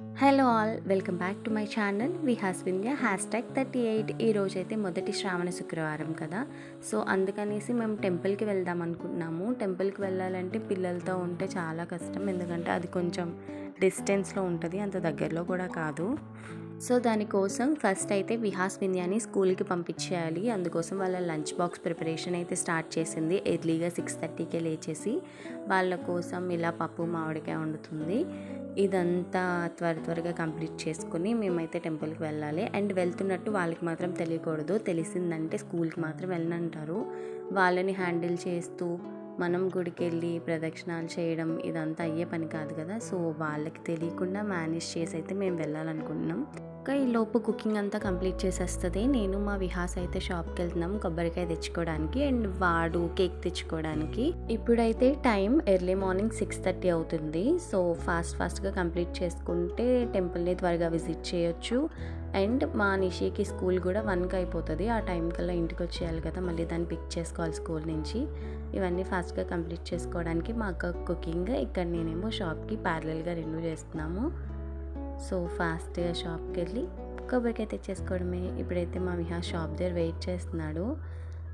Hello all welcome back to my channel వి హాస్బిన్గా hashtag thirty eight ఈరోజు అయితే మొదటి శ్రావణ శుక్రవారం కదా. సో అందుకనేసి మేము టెంపుల్కి వెళ్దాం అనుకుంటున్నాము. టెంపుల్కి వెళ్ళాలంటే పిల్లలతో ఉంటే చాలా కష్టం. ఎందుకంటే అది కొంచెం డిస్టెన్స్లో ఉంటుంది. అంత దగ్గరలో కూడా కాదు. సో దానికోసం ఫస్ట్ అయితే విహాస్ విన్యాని స్కూల్కి పంపించేయాలి. అందుకోసం వాళ్ళ లంచ్ బాక్స్ ప్రిపరేషన్ అయితే స్టార్ట్ చేసింది. ఎర్లీగా సిక్స్ థర్టీకే లేచేసి వాళ్ళ కోసం ఇలా పప్పు మామిడికాయ వండుతుంది. ఇదంతా త్వర త్వరగా కంప్లీట్ చేసుకుని మేమైతే టెంపుల్కి వెళ్ళాలి. అండ్ వెళ్తున్నట్టు వాళ్ళకి మాత్రం తెలియకూడదు. తెలిసిందంటే స్కూల్కి మాత్రం వెళ్ళనంటారు. వాళ్ళని హ్యాండిల్ చేస్తూ మనం గుడికి వెళ్ళి ప్రదక్షిణాలు చేయడం ఇదంతా అయ్యే పని కాదు కదా. సో వాళ్ళకి తెలియకుండా మేనేజ్ చేసి అయితే మేము వెళ్ళాలనుకుంటున్నాం. ఇంకా ఈ లోపు కుకింగ్ అంతా కంప్లీట్ చేసేస్తుంది. నేను మా విహాస్ అయితే షాప్కి వెళ్తున్నాం కొబ్బరికాయ తెచ్చుకోవడానికి అండ్ వాడు కేక్ తెచ్చుకోవడానికి. ఇప్పుడైతే time early morning six thirty అవుతుంది. సో ఫాస్ట్ ఫాస్ట్గా కంప్లీట్ చేసుకుంటే టెంపుల్ని త్వరగా విజిట్ చేయొచ్చు. అండ్ మా నిషికి స్కూల్ కూడా వన్కి అయిపోతుంది. ఆ టైం కల్లా ఇంటికి వచ్చేయాలి కదా మళ్ళీ దాన్ని పిక్ చేసుకోవాలి స్కూల్ నుంచి. ఇవన్నీ ఫాస్ట్గా కంప్లీట్ చేసుకోవడానికి మా అక్క కుకింగ్ ఇక్కడ నేనేమో షాప్కి ప్యారలల్గా రెన్యూ చేస్తున్నాము. సో ఫాస్ట్గా షాప్కి వెళ్ళి కొబ్బరికాయ తెచ్చేసుకోవడమే. ఇప్పుడైతే మా విహా షాప్ దగ్గర వెయిట్ చేస్తున్నాడు.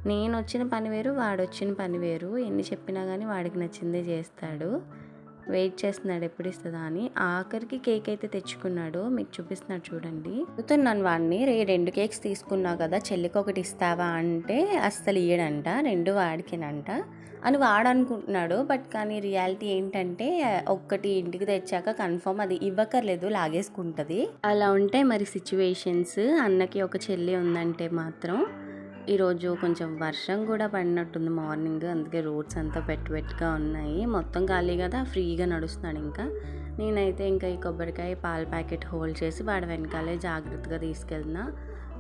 నేను వచ్చిన పని వేరు వాడు వచ్చిన పని వేరు. ఎన్ని చెప్పినా కానీ వాడికి నచ్చిందే చేస్తాడు. వెయిట్ చేస్తున్నాడు ఎప్పుడు ఇస్తుందా అని. ఆఖరికి కేక్ అయితే తెచ్చుకున్నాడు. మీకు చూపిస్తున్నాడు చూడండి. చూస్తున్నాను వాడిని రే రెండు కేక్స్ తీసుకున్నావు కదా చెల్లికి ఒకటి ఇస్తావా అంటే అస్సలు ఇయ్యడంట రెండు వాడికినంట అని వాడు అనుకుంటున్నాడు బట్ కానీ రియాలిటీ ఏంటంటే ఒక్కటి ఇంటికి తెచ్చాక కన్ఫర్మ్ అది ఇవ్వకర్లేదు లాగేసుకుంటుంది. అలా ఉంటాయి మరి సిచ్యువేషన్స్. అన్నకి ఒక చెల్లి ఉందంటే మాత్రం ఈరోజు కొంచెం వర్షం కూడా పడినట్టుంది మార్నింగ్. అందుకే రోడ్స్ అంతా పెట్ ఉన్నాయి. మొత్తం ఖాళీ కదా ఫ్రీగా నడుస్తున్నాడు ఇంకా. నేనైతే ఇంకా ఈ కొబ్బరికాయ పాల ప్యాకెట్ హోల్డ్ చేసి వాడి వెనకాలే జాగ్రత్తగా తీసుకెళ్తున్నా.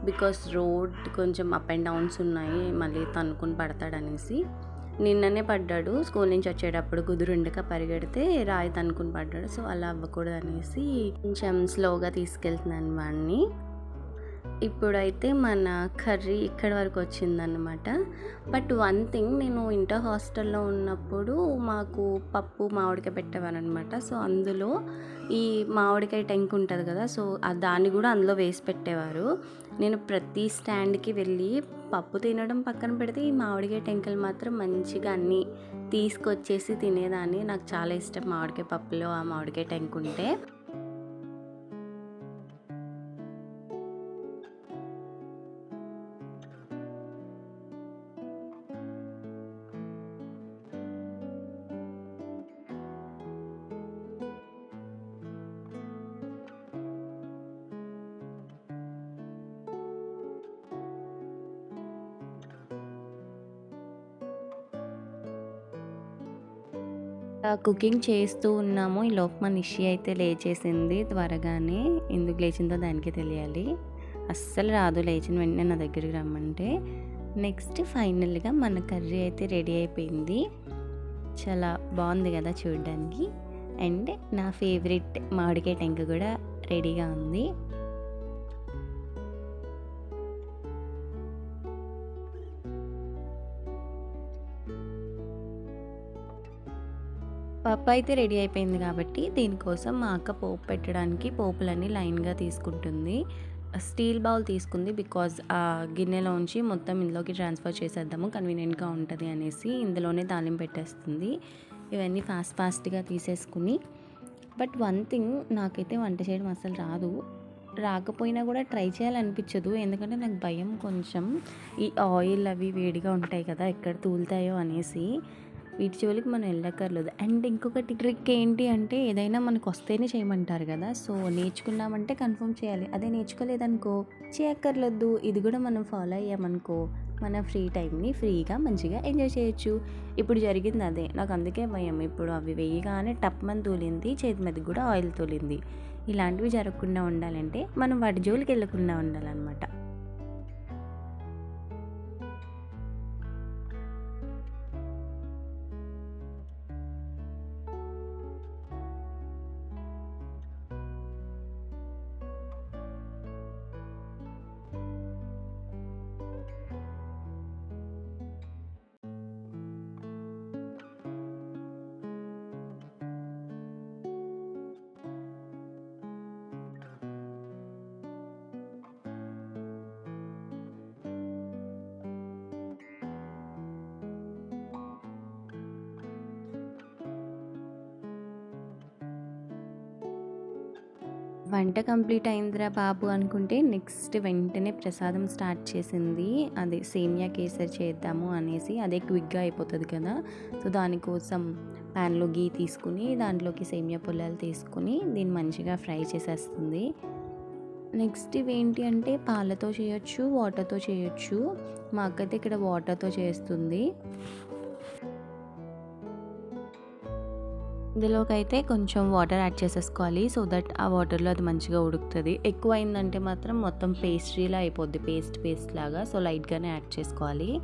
బికాస్ రోడ్ కొంచెం అప్ అండ్ డౌన్స్ ఉన్నాయి మళ్ళీ తనుకుని పడతాడనేసి నిన్ననే పడ్డాడు స్కూల్ నుంచి వచ్చేటప్పుడు కుదురుండక పరిగెడితే రాయి తనుకుని పడ్డాడు. సో అలా అవ్వకూడదు అనేసి కొంచెం స్లోగా తీసుకెళ్తున్నాను వాడిని. ఇప్పుడైతే మన కర్రీ ఇక్కడ వరకు వచ్చిందనమాట బట్ వన్ థింగ్ నేను ఇంటర్ హాస్టల్లో ఉన్నప్పుడు మాకు పప్పు మామిడికాయ పెట్టేవారనమాట సో అందులో ఈ మామిడికాయ టెంక్ ఉంటుంది కదా సో దాన్ని కూడా అందులో వేసి పెట్టేవారు. నేను ప్రతి స్టాండ్కి వెళ్ళి పప్పు తినడం పక్కన పెడితే ఈ మామిడికాయ టెంకలు మాత్రం మంచిగా అన్నీ తీసుకొచ్చేసి తినేదాన్ని. నాకు చాలా ఇష్టం మామిడికాయ పప్పులో ఆ మామిడికాయ టెంక్ ఉంటే. కుకింగ్ చేస్తూ ఉన్నాము. ఈ లోపు మా నిషి అయితే లేచేసింది త్వరగానే. ఎందుకు లేచిందో దానికి తెలియాలి. అస్సలు రాదు లేచిన వెంటనే నా దగ్గరికి రమ్మంటే. నెక్స్ట్ ఫైనల్గా మన కర్రీ అయితే రెడీ అయిపోయింది. చాలా బాగుంది కదా చూడడానికి. అండ్ నా ఫేవరెట్ మామిడికాయ టెంక కూడా రెడీగా ఉంది. పప్పు అయితే రెడీ అయిపోయింది కాబట్టి దీనికోసం మా అక్క పోపు పెట్టడానికి పోపులన్నీ లైన్గా తీసుకుంటుంది. స్టీల్ బౌల్ తీసుకుంది బికాజ్ ఆ గిన్నెలోంచి మొత్తం ఇందులోకి ట్రాన్స్ఫర్ చేసేద్దాము కన్వీనియంట్గా ఉంటుంది అనేసి ఇందులోనే తాలిం పెట్టేస్తుంది. ఇవన్నీ ఫాస్ట్ ఫాస్ట్గా తీసేసుకుని. బట్ వన్ థింగ్ నాకైతే వంట చేయడం అసలు రాదు. రాకపోయినా కూడా ట్రై చేయాలనిపించదు. ఎందుకంటే నాకు భయం కొంచెం. ఈ ఆయిల్ అవి వేడిగా ఉంటాయి కదా ఎక్కడ తూలుతాయో అనేసి. వీటి జోలికి మనం వెళ్ళక్కర్లేదు. అండ్ ఇంకొకటి ట్రిక్ ఏంటి అంటే ఏదైనా మనకు వస్తేనే చేయమంటారు కదా. సో నేర్చుకున్నామంటే కన్ఫర్మ్ చేయాలి. అదే నేర్చుకోలేదనుకో చేయక్కర్లేదు. ఇది కూడా మనం ఫాలో అయ్యామనుకో మన ఫ్రీ టైంని ఫ్రీగా మంచిగా ఎంజాయ్ చేయొచ్చు. ఇప్పుడు జరిగింది అదే. నాకు అందుకే భయం. ఇప్పుడు అవి వేయగానే టప్మని తూలింది చేతి మీద కూడా ఆయిల్ తూలింది. ఇలాంటివి జరగకుండా ఉండాలంటే మనం వాటి జోలికి వెళ్ళకుండా ఉండాలన్నమాట. వంట కంప్లీట్ అయిందిరా బాబు అనుకుంటే నెక్స్ట్ వెంటనే ప్రసాదం స్టార్ట్ చేసింది. అదే సేమియా కేసరి చేద్దాము అనేసి అదే క్విక్గా అయిపోతుంది కదా. సో దానికోసం ప్యాన్లో గీ తీసుకుని దాంట్లోకి సేమియా పొలాలు తీసుకుని దీన్ని మంచిగా ఫ్రై చేసేస్తుంది. నెక్స్ట్ ఇవేంటి అంటే పాలతో చేయొచ్చు వాటర్తో చేయొచ్చు. మా అక్కతే ఇక్కడ వాటర్తో చేస్తుంది. ఇందులోకి అయితే కొంచెం వాటర్ యాడ్ చేసేసుకోవాలి. సో దట్ ఆ వాటర్లో అది మంచిగా ఉడుకుతుంది. ఎక్కువ అయిందంటే మాత్రం మొత్తం పేస్ట్రీలా అయిపోద్ది. పేస్ట్ పేస్ట్ లాగా. సో లైట్గానే యాడ్ చేసుకోవాలి.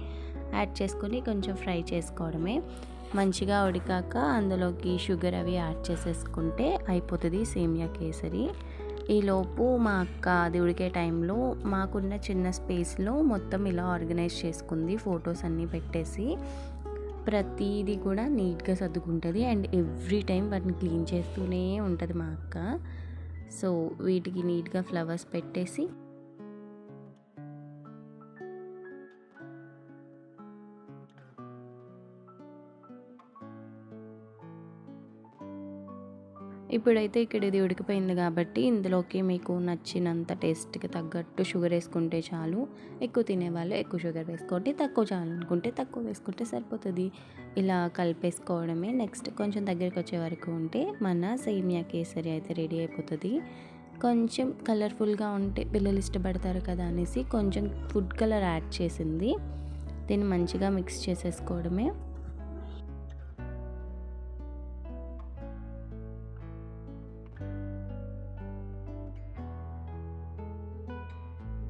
యాడ్ చేసుకొని కొంచెం ఫ్రై చేసుకోవడమే. మంచిగా ఉడికాక అందులోకి షుగర్ అవి యాడ్ చేసేసుకుంటే అయిపోతుంది సేమియా కేసరి. ఈలోపు మా అక్క అది ఉడికే టైంలో మాకున్న చిన్న స్పేస్లో మొత్తం ఇలా ఆర్గనైజ్ చేసుకుంది. ఫొటోస్ అన్నీ పెట్టేసి ప్రతిదీ కూడా నీట్గా సర్దుకుంటుంది. అండ్ ఎవ్రీ టైం వాటిని క్లీన్ చేస్తూనే ఉంటుంది మా అక్క. సో వీటికి నీట్గా ఫ్లవర్స్ పెట్టేసి ఇప్పుడైతే ఇక్కడ ఇది ఉడికిపోయింది కాబట్టి ఇందులోకి మీకు నచ్చినంత టేస్ట్కి తగ్గట్టు షుగర్ వేసుకుంటే చాలు. ఎక్కువ తినేవాళ్ళు ఎక్కువ షుగర్ వేసుకోండి. తక్కువ చాలు అనుకుంటే తక్కువ వేసుకుంటే సరిపోతుంది. ఇలా కలిపేసుకోవడమే. నెక్స్ట్ కొంచెం దగ్గరికి వచ్చే వరకు ఉంటే మన సేమియా కేసరి అయితే రెడీ అయిపోతుంది. కొంచెం కలర్ఫుల్గా ఉంటే పిల్లలు ఇష్టపడతారు కదా అనేసి కొంచెం ఫుడ్ కలర్ యాడ్ చేసింది. దీన్ని మంచిగా మిక్స్ చేసేసుకోవడమే.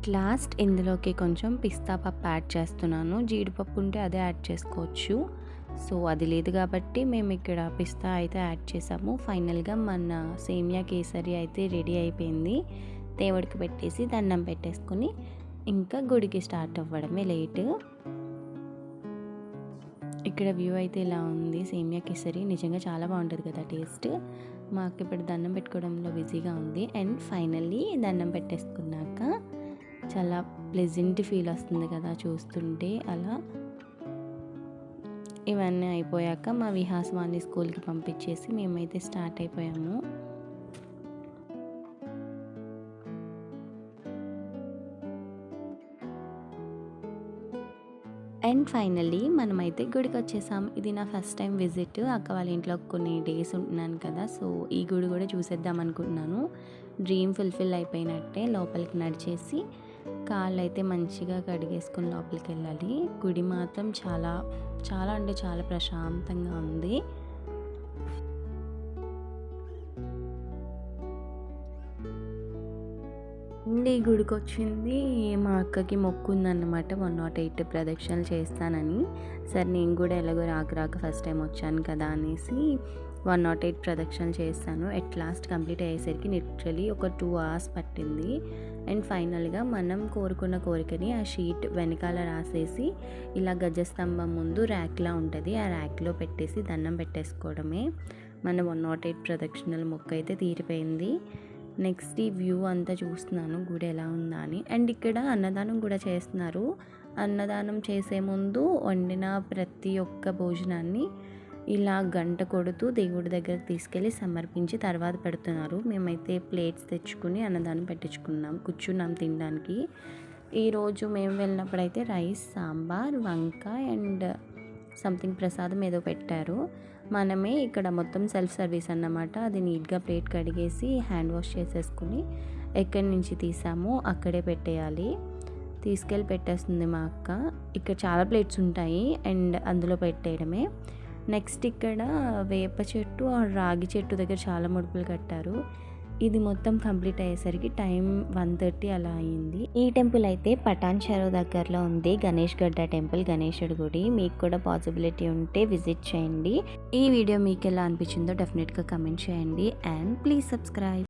లాస్ట్ ఇందులోకి కొంచెం పిస్తా పప్పు యాడ్ చేస్తున్నాను. జీడిపప్పు ఉంటే అదే యాడ్ చేసుకోవచ్చు. సో అది లేదు కాబట్టి మేము ఇక్కడ పిస్తా అయితే యాడ్ చేసాము. ఫైనల్గా మన సేమియా కేసరి అయితే రెడీ అయిపోయింది. దేవుడికి పెట్టేసి దండం పెట్టేసుకొని ఇంకా గుడికి స్టార్ట్ అవ్వడమే లేట్. ఇక్కడ వ్యూ అయితే ఇలా ఉంది. సేమియా కేసరి నిజంగా చాలా బాగుంటుంది కదా టేస్ట్. మాకు ఇప్పుడు దండం పెట్టుకోవడంలో బిజీగా ఉంది. అండ్ ఫైనల్లీ దండం పెట్టేసుకున్నాక చాలా ప్లెజెంట్ ఫీల్ వస్తుంది కదా చూస్తుంటే అలా. ఇవన్నీ అయిపోయాక మా విహాసవాణి స్కూల్కి పంపించేసి మేమైతే స్టార్ట్ అయిపోయాము. అండ్ ఫైనల్లీ మనమైతే గుడికి వచ్చేసాం. ఇది నా ఫస్ట్ టైం విజిట్ అక్క వాళ్ళ ఇంట్లో కొన్ని డేస్ ఉంటున్నాను కదా సో ఈ గుడి కూడా చూసేద్దాం అనుకుంటున్నాను. డ్రీమ్ ఫుల్ఫిల్ అయిపోయినట్టే లోపలికి నడిచేసి కాళ్ళు అయితే మంచిగా కడిగేసుకుని లోపలికి వెళ్ళాలి గుడి మాత్రం చాలా చాలా అంటే చాలా ప్రశాంతంగా ఉంది. అండి గుడికి వచ్చింది మా అక్కకి మొక్కు ఉందన్నమాట వన్ నాట్ ఎయిట్ ప్రదక్షిణలు చేస్తానని. సరే నేను కూడా ఎలాగో రాక రాక ఫస్ట్ టైం వచ్చాను కదా అనేసి వన్ నాట్ ఎయిట్ ప్రదక్షిణలు చేస్తాను. ఎట్ లాస్ట్ కంప్లీట్ అయ్యేసరికి లిటరలీ ఒక టూ అవర్స్ పట్టింది. అండ్ ఫైనల్గా మనం కోరుకున్న కోరికని ఆ షీట్ వెనకాల రాసేసి ఇలా గజస్తంభం ముందు ర్యాక్లా ఉంటుంది. ఆ ర్యాక్లో పెట్టేసి దండం పెట్టేసుకోవడమే. మన వన్ నాట్ ఎయిట్ ప్రదక్షిణల మొక్క అయితే తీరిపోయింది. నెక్స్ట్ ఈ వ్యూ అంతా చూస్తున్నాను గుడి ఎలా ఉందా అని. అండ్ ఇక్కడ అన్నదానం కూడా చేస్తున్నారు. అన్నదానం చేసే ముందు వండిన ప్రతి ఒక్క భోజనాన్ని ఇలా గంట కొడుతూ దేవుడి దగ్గరకు తీసుకెళ్ళి సమర్పించి తర్వాత పెడుతున్నారు. మేమైతే ప్లేట్స్ తెచ్చుకుని అన్నదానం పెట్టించుకున్నాం. కూర్చున్నాం తినడానికి. ఈరోజు మేము వెళ్ళినప్పుడైతే రైస్ సాంబార్ వంకాయ అండ్ సంథింగ్ ప్రసాదం ఏదో పెట్టారు. మనమే ఇక్కడ మొత్తం సెల్ఫ్ సర్వీస్ అన్నమాట. అది నీట్గా ప్లేట్ కడిగేసి హ్యాండ్ వాష్ చేసేసుకుని ఎక్కడి నుంచి తీసామో అక్కడే పెట్టేయాలి. తీసుకెళ్ళి పెట్టేస్తుంది మా అక్క. ఇక్కడ చాలా ప్లేట్స్ ఉంటాయి అండ్ అందులో పెట్టేయడమే. నెక్స్ట్ ఇక్కడ వేప చెట్టు ఆ రాగి చెట్టు దగ్గర చాలా ముడుపులు కట్టారు. ఇది మొత్తం కంప్లీట్ అయ్యేసరికి టైం వన్ థర్టీ అలా అయింది. ఈ టెంపుల్ అయితే పటాన్ చెరువు దగ్గరలో ఉంది. గణేష్ గడ్డ టెంపుల్ గణేషుడి గుడి. మీకు కూడా పాసిబిలిటీ ఉంటే విజిట్ చేయండి. ఈ వీడియో మీకు ఎలా అనిపించిందో డెఫినెట్గా కమెంట్ చేయండి. And please subscribe